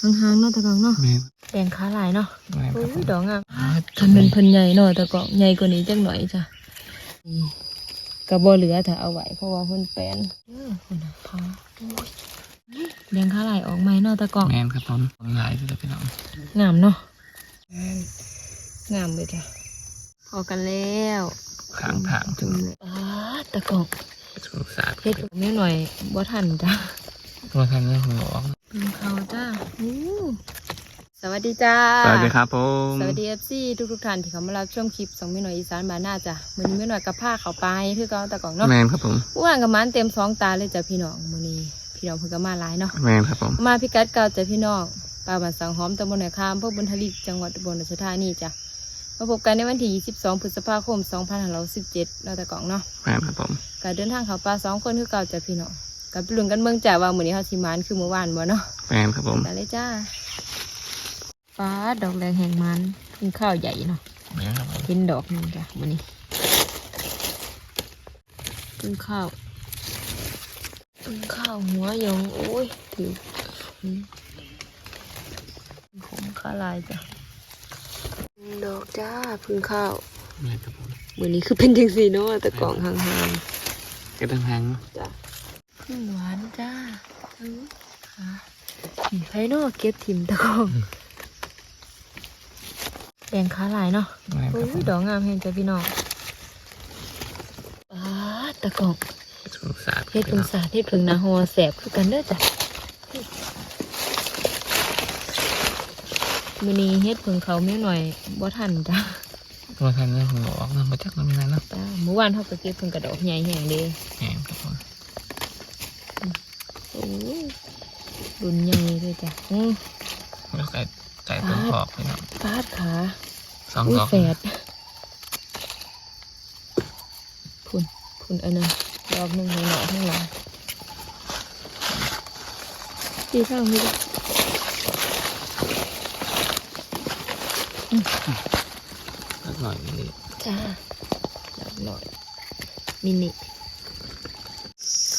ห่างๆเนาะตะกองเนาะแม่นแดงขาหลายเนาะแม่นโอ้ครับผมยดอกงามคันเป็นเพิ่นใหญ่เนาะตะกองใหญ่กว่านี้จักหน่อยจ้ะนี่ก็บ่เหลือถ้าเอาไว้เพราะว่าเพิ่นแปลนเออคนน่ะพาโอ้ยแดงขาหลายออกใหม่เนาะตะกอง แม่นครับผมคนหลายที่จะพี่น้องงามเนาะงามเลยจ้ะพอกันแล้วข้างทางถึงอ้าตะกอก สุขศาสตร์เฮ็ดแม่หน่อยบ่ทันจ้ะ ตัวทันเรื่องของหลวงกินข้าวจ้าอู้สวัสดีจ้า สวัสดีครับผม สวัสดีเอฟซีทุกทุกๆท่านที่เขามารับชมคลิปสองแม่หน่อยอีสานบานหน้าจ้ะมื้อนี้แม่หน่อยกับผ้าเขาวไปคือเก่าตะกอกเนาะแม่นครับผมอ้วนกับมันเต็มสองตาเลยจ้ะพี่น้องมื้อนี้พี่น้องเพิ่นก็มาหลายเนาะแม่นครับผม มาพิกัดเก่าจ้ะพี่น้องป่าบ้านสังหอมตำบลหนอยคามพวกบุญทลิกจังหวัดอุบลราชธานีจ้ะมาพบกันในวันที่ 22 พฤษภาคม 2517เราะตะกอกเนาะแม่นครับผมการเดินทางเขาป่าสองคนคือเก่าจ้ะพี่น้อง กับลุ้นกันเบิ่งจ้ะว่ามื้อนี้เฮาสิมานคือเมื่อวานบ่เนาะแม่นครับผมไปเลยจ้าฟ้าดอกแรงแห่งมันกินข้าวใหญ่เนาะแม่นครับผมกินดอกหนึงจ้ะมื้อนี้กินข้าวกินข้าวหัวยองโอ้ยหิวอืมผมข้าลายจ้ะดอกจ้าพึ่งข้าวแม่นครับผมมื้อนี้คือเป็นจังซี่เนาะแต่กล่องห่างก็ดังหางเนาะๆจ้ะพึ่ง หวานจ้าอือค่ะนี่ไผเนาะเก็บถิ่มตะกล่องแดงขาลายเนาะแม่นคโอ้รับผยมดอกงามเห็นจ้ะพี่น้องป้าดตะกอกสุขศาสตร์เฮ็ดผึ่งสาดเฮ็ดผึ่งนาหัวแสบคือกันเด้อจ้ะมื้อนี้เฮ็ดผึ่งเขาแม่หน่อยบ่ทันจ้ะตัวทันเรื่องของหลวงเนาะมาจากน้ำนานเนาะจ้าเมื่อวานเฮาก็เก็บผึ่งกระดอกใหญ่แห้งเด้ แม่นครับผมโอ้ยรุ่นใหญ่เลยจ้ะอือแล้วไก่ไก่ต้นขอบพี่น้องปาดขาสองอุ้ยดอกแฝดพุ่นพุ่นอันนั้นดอกหนึงข้างนอกข้างหลังดีข้างนี้จ้ะสักหน่อยนี่จ้าดอกหน่อยมินิ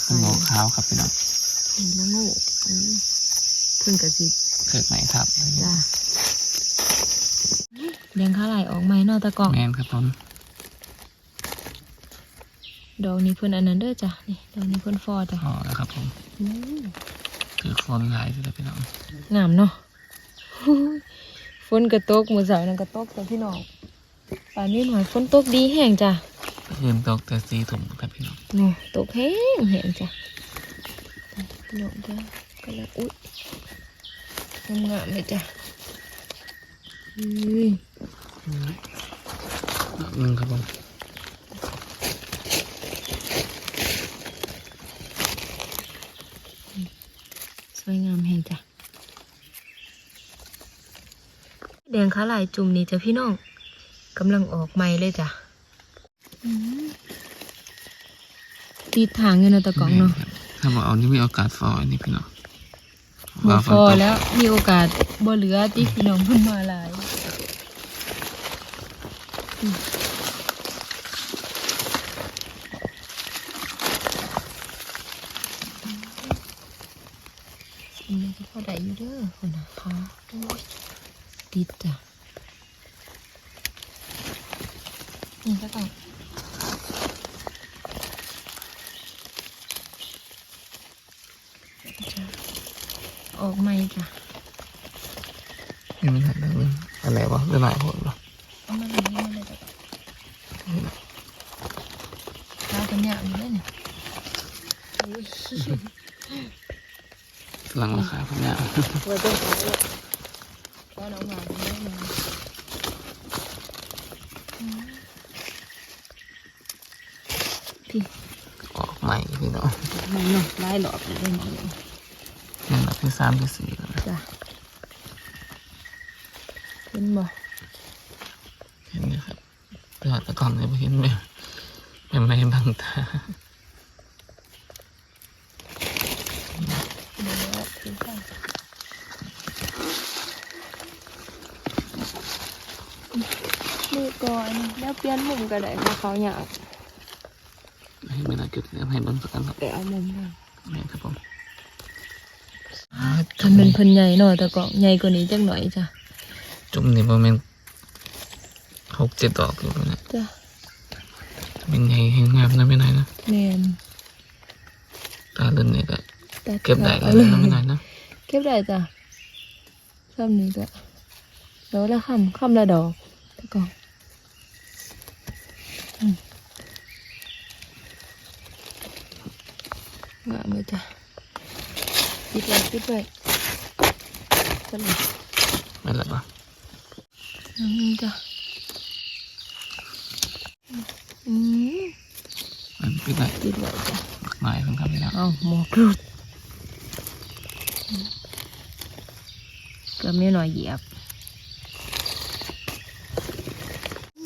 ข้าวหมูขาวครับพี่น้องเห็ นแล้วงูอืมเพิ่งกระสิบเกิดใหม่ครับจ้าเลี้ยงข้าไหลออกไหมเนอตะกล่องแม่นครับผมดอกนี้เพิ่นอันนั้นเด้อจ้ะนี่ดอกนี้เพิ่นฟอจ้ะพอแล้วครับผมอืมคือคนหลายที่จะพี่น้องงามเนาะฝนกระตกมือสาวนั่นกระตกจ้ะพี่น้องป่านนี้หน่อยฝนตกดีแห้งจ้ะยืนตกแต่สีถุงครับพี่น้องเนาะตกแห้งแห้งจ้ะ พี่น้องจ้ะก็แล้วอุ๊ยงามๆเลยจ้ะอุ้ยหนึ่งครับผมสวยงามแห่งจ้ะแดงขาลายจุ่มนี่จ้ะพี่น้องกำลังออกใหม่เลยจ้ะติดทางอยู่เนาะตะกองเนาะ ถ้าบอกเอานี่มีโอกาสฟอยนี่พี่น้องบ่ฝพอตกแล้วมีโอกาสบ่เหลือติพี่น้องเพิ่นมาหลายอืมอันนี้ก็พอได้อยู่เด้อคนนะพาโอ้ยติดจ้ะนี่ก็ต้องจ้ะ ออกใหม่จ้ะยังไม่ทันเลยอะไรวะเรื่องหลายคนเหรอเอามาเลยเอามาเลยจ้ะข้าวกันยากอยู่เลยเนี่ยอุ้ยกำลังราคาพเนี่ยว่าจะขายเลยก็น้องมาไม่ได้มาพี่ออกใหม่พี่น้องมันเนาะไล่หลอดเลยมองเลยยังแบบ ที่สามที่สี่แล้วนะจ้ะเห็นบ่เห็นไหมครับเพื่อตะกอนเลยไม่เห็นเลยเป็นในบางตาเดี๋ยวพี่ค่ะมือก่อนแล้วเปลี่ยนมุมก็ได้เพราะเขาอยากให้เวลาจุดเนี่ยให้เบิ้งสักกันครับไปเอามุมนั้นนี่ครับผม ตทำเป็นเพิ่นใหญ่เนาะแต่ก็ใหญ่กว่านี้จักหน่อยจ้ะจุ่มนี่ประมาณหกเจ็ดดอกอยู่นะจ้ะเป็นใหญ่แห้งงามนะไม่นายนะแม่นตาลื่นนี่ก็ตัดเก็บได้ขาแล้วนะไม่นายนะเก็บได้จ้ะซ้ำนี้ก็ดอกละคำคำละดอกแต่ก็อืมงามเลยจ้ะปิดไว้ปิดไว้ จังเลยไม่ละปะอืมจ้ะอืมมันปิดได้ปิดไว้จ้ะไม้เพิ่งทำไปแล้วเอาหมอกรูดก็ไม่หน่อยเหยียบ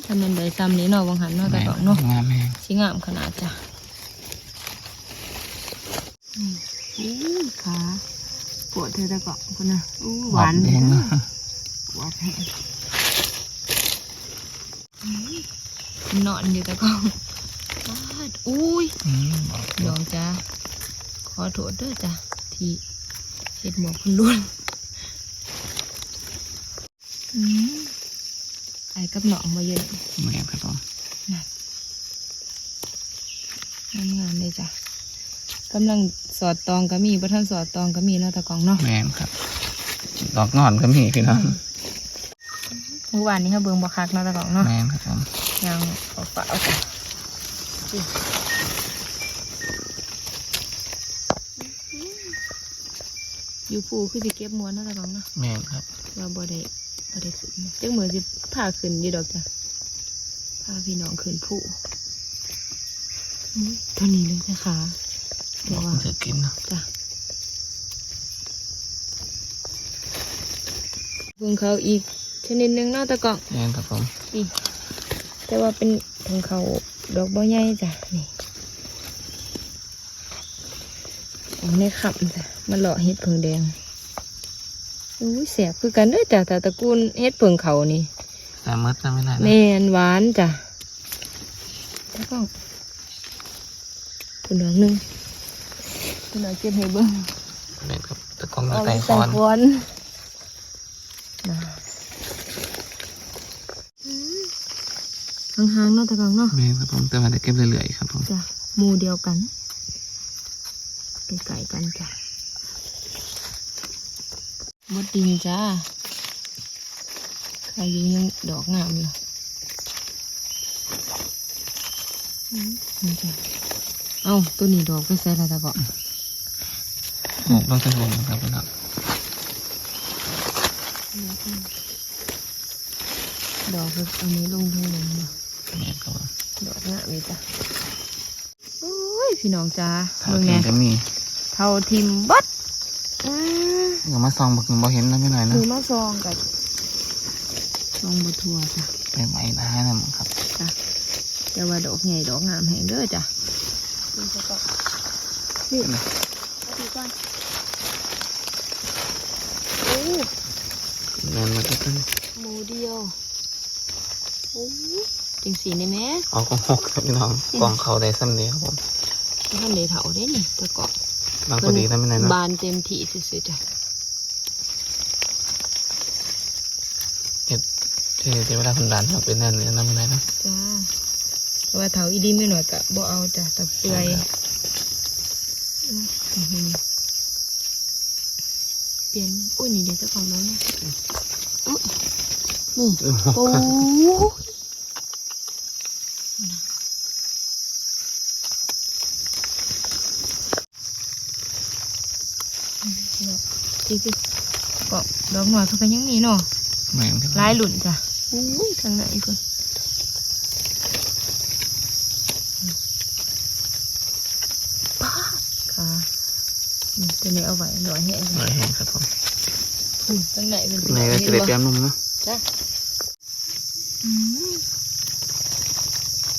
ถ้ามันได้ซ้ำนี้เนาะบางหันเนาะแต่แม่ดอกเนาะงามแห้งสิงามขนาดจ้ะอืมอู้ขา ปวดเธอแต่ก่อนคนนะอู้หวานแห้งนะปวดแห้งนอนอยู่ต่ก่อนปาดอุ้ยอืมบอกน้องจ้าขอโทษเด้อจ้ะที่เห็ดหมวกคุณล้วนอไอ้กับหนองมาเยอะแม่ครับผมงามงามๆเลยจ้ะ กำลังสอดตองก็มีประท่านสอดตองก็มีเนาะตะกองเนาะแม่ครับ ดอกงอนก็มีพี่น้องเมื่อวานนี้เขาเบิ่งบ่คักเนาะตะกองเนาะแม่ครับผมยังเอาฝาเอาจ้ะอยู่ปูคือสิเก็บม้วนเนาะตะกองเนาะแม่ครับเราบ่ได้บ่ได้ขึ้นจังเหมือนสิพาขึ้นอยู่ดอกจ้ะพาพี่น้องขึ้นผู้อุ๊ยตัวนี้เลยนะคะบ เดี๋ยอวกว่ามันจะกินนะจ้ะเบิ่งเขาอีกชนิดหนึงเนาะตะกองแม่ครับผมอีกแต่ว่าเป็นของเขาดอกบ่ใหญ่จ้ะนี่ของในขับจ้ะมันหล่อเฮ็ดเพิงแดงอุ้ยแสบคือกันเด้อจ้ะแต่ตระกูลเฮ็ดเพิงเขานี่แต่มดนะไม่นายนะแม่นหวานจ้ะแล้วก็คุณน้องหนึ่ง คุณน้องเก็บให้เบิ้งแม่ครับตะกองเอาไตไปคอนคอนห่างๆเนาะตะกองเนาะแม่ครับผมแต่ว่าได้เก็บเรื่อยๆครับผมจ้ะหมู่เดียวกันไก่ๆกันจ้ะมดดินจ้าใครยังยังดอกงามอยู่อืมนี่จ้ะเอ้าตัวนี้ดอกไปใส่ละไรตะกาะ หมกต้องใช้ลมครับพี่น้องดอกแบบอันนี้ลงเท่านั้นเนาะแม่ครับผมดอกงามเลยจ้ะโอ้ยพี่น้องจ้าถ้าเบิ่งกิแหนน่ก็มีเท่าทิมบัดอืมเดี๋ยวมาซองบักหนึ่งบ่เห็นนะไม่นายนะคือมาซองกับซองบทัวจ้ะไปไหมนะนะมึงครับจ้ะแต่ว่าดอกใหญ่ดอกงามแหงเด้อจ้ะนี่มาดูก่อนโอ้ แม่นมาที่ต้นหมูเดียวโอ้จริงสีนี่แม่เอากองหกครับพี่น้องกองเขาได้ซ้ำเดียวครับผมท่านเดเถาได้นี่ตะเกาะบางพอดีนะไม่นายนะบานเต็มที่สุดๆจ้ะที่ที่เวลาคุณดานเขาเป็นนั่นเลยนะไม่นายนะจ้าแต่ว่าเถาอีดีไม่หน่อยกะบ่เอาจ้ะตะเปื่อยอื้อหือเปลี่ยน อุ้ยนี่เดี๋ยวจะของน้องนะอุ๊ยนี่เออโอ้ที่คือก็ดอกหน่อยเขาก็ยังมีเนาะแม่นครับหลายหลุ่นจ้ะอุ้ยทางไหนคนป้าดค่ะนี่ ตัวนี้เอาไว้หน่อยแห้งหน่อยแห้งครับผมอืมทางไหนเป็นในก็จะได้เตรียมนุ่มเนาะจ้ะอืม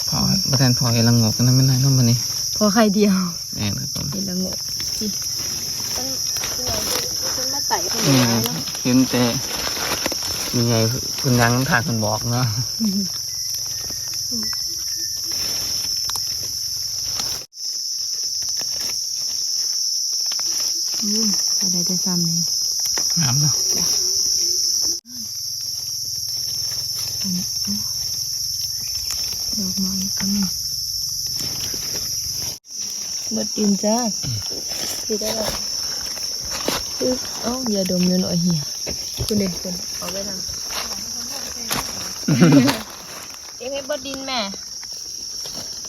พอประทานพอเอลังงกนะไม่นายนุ่มมันนี่พอไข่เดียวแม่นครับผมเห็นและงกสิมันมันมาไต่คนนี่เดียวนะเนาะเห็นแต่มีไงคุณยังถากคุณบอกเนาะ อืมอะไรจะซ้ำนี่งามเนาะอันนี้โอ้ดอกไม้ก็มีเบิดดินจ้าคือได้แล้วคือเอ้าอย่าดมอยู่หน่อยเฮียคุณเด็กคุณเอาไปทางเอ็งให้เบิดดินแม่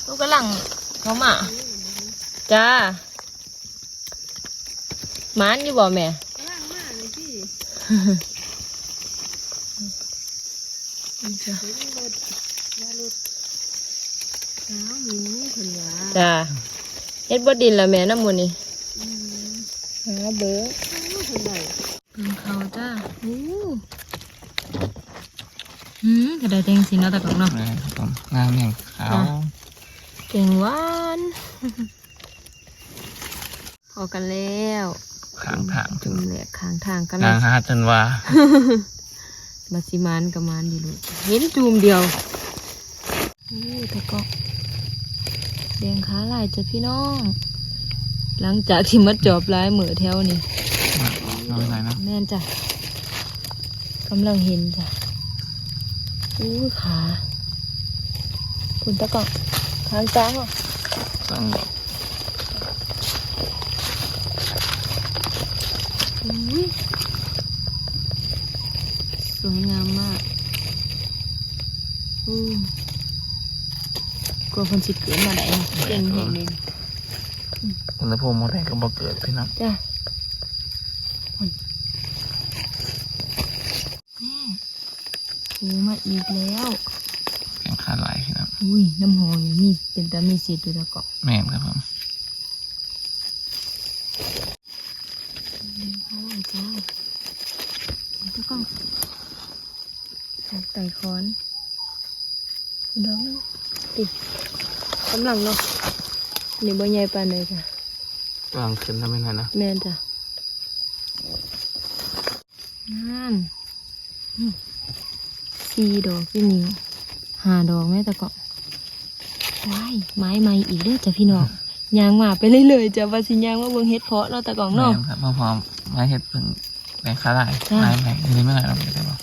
ลูกกำลังเขามาจ้าห มานอยู่บ่แม่ล่างมากเลยพี่จ้าเห็นรถมารถสาวหมูคนว่าจ้าเฮ็ดบดดินละแม่น้ำมูนี่อืมหาเบิ้งคนไหนเบิ้งเขาจ้าอู้หืมกระไดแดงสิเนาะแต่ก่อนเนาะแม่นครับผมงามอย่างขาวอะเก่งหวานพอกันแล้ว ขางทางจุ่มแหลกข้างทางกันนางหาจนว่ามาสิมานกับมานอยู่ลูกเห็นจูมเดียวอู้แต่ก็แดงขาลายจ้ะพี่น้อง หลังจากที่มัดจอบลายเหมือแถวนี่น้อยไรนะแม่นจ้ะกำลังเห็นจ้ะอู้ขาคุณตะกอกทางจ้าเหรอต้องอุ้ย สวยงามมากอู้กลัวคนสิเกิดมาได้นะเก่งแห่งเลยอุณหภูมิมันแรงก็บ่เกิดพี่น้องจ้ะโอ้ยแม่โอ้มาอีกแล้วเพียงขาหลายพี่น้องอุ้ยน้ำหอมมีเป็นตามีสีดูตะกอกแม่นครับผม เลี้ยงเขาเลยจ้าตะกอกจาก ไต่คอนดอกนึงติดกำลังเนาะนี่บ่ใหญ่ปานใดจ้ะกลางขึ้นแล้วไม่นานนะแม่นจ้ะงามอืมสี่ดอกพี่นิวห้าดอกแม่ตะกอกว้ายไม้ใหม่อีกเด้อจ้ะพี่น้องยางมาไปเรื่อยๆจ้ะว่าสิยางว่าเบิ่งเฮ็ดเพาะเนาะตะกอกแม่เนาะนครับพอพร้อมไม้เห็ดเพิ่งแรงขาหลายจ้ะไม้แรงนี่ไม่ไหลเราไม่ได้บ่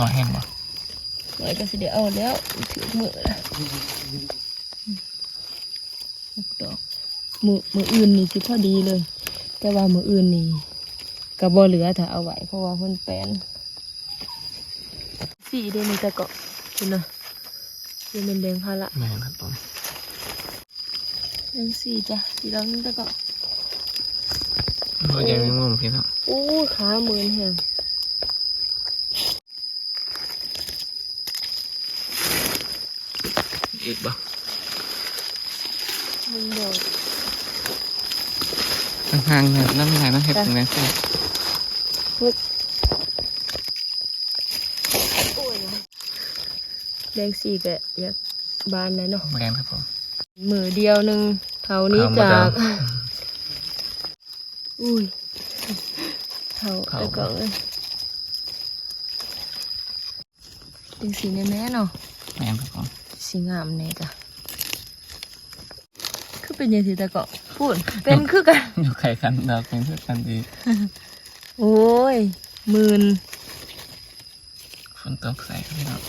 รอยแห้งบ่หน่อยก็สิเดี๋ยวเอาแล้วถือมือละหกดอกมือมืออื่นนี่สิพอดีเลย แต่ว่ามืออื่นนี่ก็บ่เหลือถ้าเอาไว้เพราะว่าเพิ่นแปลนสีเดยวนี่ตะกอกคุณน่ะเดี๋ยวมันแดงพาละแม่นครับผมแดงสีจ้ะสีดำนี่ตะกอกโอ้ยใหญ่ไม่มุ่มพี่น้องอู้ขาเหมือนแฮง อีกบ่มึงดอกห่างๆเนี่ยน้ำไม่ไหลนะเห็ดเป็นแรงขึ้นแดงสีก็อยากบานนะเนาะแรงครับผมมือเดียวหนึ่งเท่านี้เอามาจากดามอุ้ยเท่าเท่าแต่ก็เลยเป็นสีในแม่เนาะแม่นครับผม สีงามเนี่ยจ้ะคือเป็นยังสีตะเกาะพูดเป็นคือกันอยู่ไข่กันดอกเป็นเพื่อนกันดีโอ้ยหมื่นฝนตกใส่ครับพี่น้อง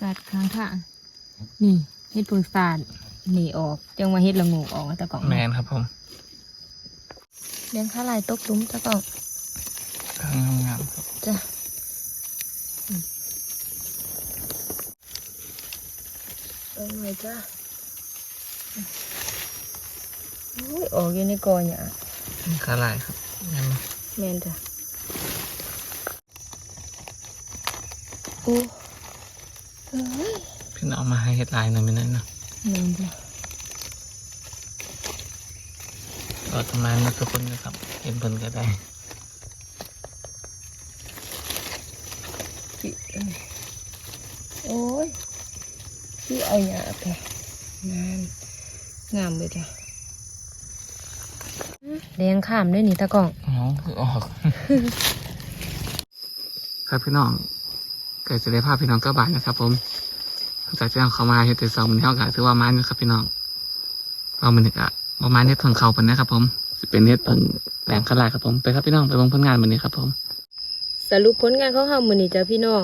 สัตว์ข้างทางนี่เฮ็ดเพึงสาดหนีออกจังว่าเฮ็ดละงูออกตะเกาะแมนครับผมเลี้ยงข้าลายตกหลุมตะเกาะข้างงามๆครับ จ้ะอืม เอาไงจ้ะอุ้ยออกอยู่ในกอเนี่ยขาลายครับแม่นแม่นจ้ะโอ้เฮ้ยพี่น้องมาให้เห็ดลายหน่อยไม่นั่นเนาะแม่นจ้ะก็ประมาณนี้ทุกคนนะครับเห็นเพิ่นก็ได้ จิเอ้ยโอ้ยพี่ เอาหยาบแท้งามงามเลยจ้ะแดงข้ามด้วยนี่ตะกล่องอ๋อคือออก ครับพี่น้องเกิดจะได้ภาพพี่น้องก็บายนะครับผมหลังจากที่เราเข้ามาเฮ็ดแต่สองมันเท่ากับถือว่ามันนะครับพี่น้องเรามันกะประมาณเฮ็ดทนเขาเป็นนะครับ ผมจะเป็นเฮ็ดเพิ่งแหลงขลายครับผมไปครับพี่น้องไปเบิ่งผลงานวันนี้ครับผม สรุปผลงานของเฮามื้อนี้จ้ะพี่น้อง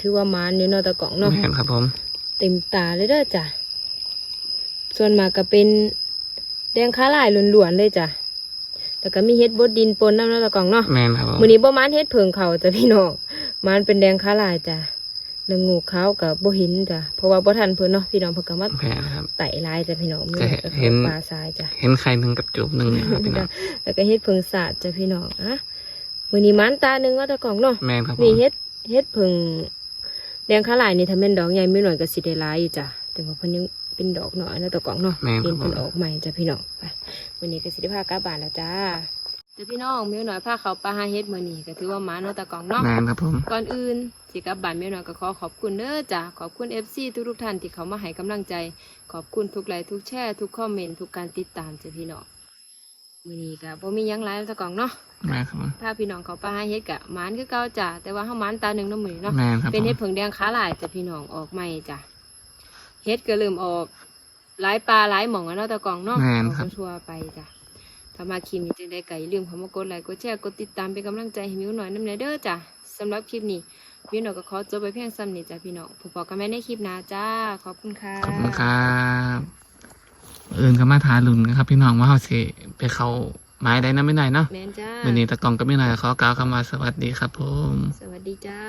ถือว่าหมานอยู่เนาะตะกล่องเนาะแม่นครับผมเต็มตาเลยเด้อจ้ะ ส่วนมากก็เป็นแดงขาลายล้วนๆเลยจ้ะ แล้วก็มีเฮ็ดบดดินปนน้ำเนาะตะกล่องเนาะแม่นครับผมมื้อนี้บ่มานเฮ็ดเพิงเขาจ้ะพี่น้องมานเป็นแดงขาลายจ้ะเรื่องงูขาวกับบ่เห็นจ้ะ เพราะว่าบ่ทันเพิ่นเนาะพี่น้องเพิ่นก็มาแม่นครับไต่ลายจ้ะพี่น้องมีก็เห็นปลาทรายจ้ะ เห็นใครหนึ่งกับจูบหนึ่งเนี่ยครับพี่น้องแล้วก็เฮ็ดเพิงสาดจ้ะพี่น้องอะมื้อนี้มันตาหนึงว่าตะกล่องเนาะแม่นครับผมนี่เฮ็ดเฮ็ดเพิง แดงขาลายนี่ถ้าแม่นดอกใหญ่ไม่หน่อยก็สิได้หลายอยู่จ้ะแต่ว่าเพิ่นยังเป็นดอกน้อยนะตะกล่องเนาะแม่นคเห็รันบผเพิ่มนออกใหม่จ้ะพี่น้องไปวันนี้ก็สิได้พากลับบ้านแล้วจ้าจ้ะพี่น้องมิวหน่อยพาเขาปลาหาเฮ็ดมื้อนี้ก็ถือว่าหมาเนาะตะกล่องเนาะแม่นครับผม ก่อนอื่นสิกลับบ้านแม่น้อยก็ขอขอบคุณเด้อจ้ะขอบคุณ FC ทุกๆท่านที่เขามาให้กำลังใจ ขอบคุณทุกไลค์ทุกแชร์ทุกคอมเมนต์ทุกการติดตามจ้ะพี่น้อง มื้อนี้ก็บ่มีหยังหลายแล้วตะกล่องเนาะแม่นครับผมพาพี่น้องเขาไปหาเฮ็ดกะหมานคือเก่าจ้ะแต่ว่าเฮาหมานตาหนึงเนาะมื้อนี้เนาะแม่นครับเป็นผมเฮ็ดเผิงแดงขาหลายจ้ะพี่น้องออกใหม่จ้ะเฮ็ดก็เริ่มออกหลายปลาหลายหม่องอะเนาะตะกล่องเนาะแม่นออกครับทั่วๆไปจ้ะถ้ามาคลิปนี้จังได๋ก็อย่าลืมเข้ามากดไลค์กดแชร์กดติดตามเป็นกำลังใจให้มิวหน่อยนำแน่เด้อจ้ะสำหรับคลิปนี้มิวหน่อยก็ขอจบไปเพียงซ้ำนี้จ้ะพี่น้องพบกันใหม่ในคลิปหน้าจ้าขอบคุณค่ะ ขอบคุณครับ เอื่นก็มาทาลุนกันครับ พี่น้องว่าเฮาสิไปเข้าไม้ได้นะไม่หน่อยเนาะแม่นจ้าวันนี้ตะกองก็ไม่หน่อยขอกล่าวคำว่าสวัสดีครับผม สวัสดีจ้า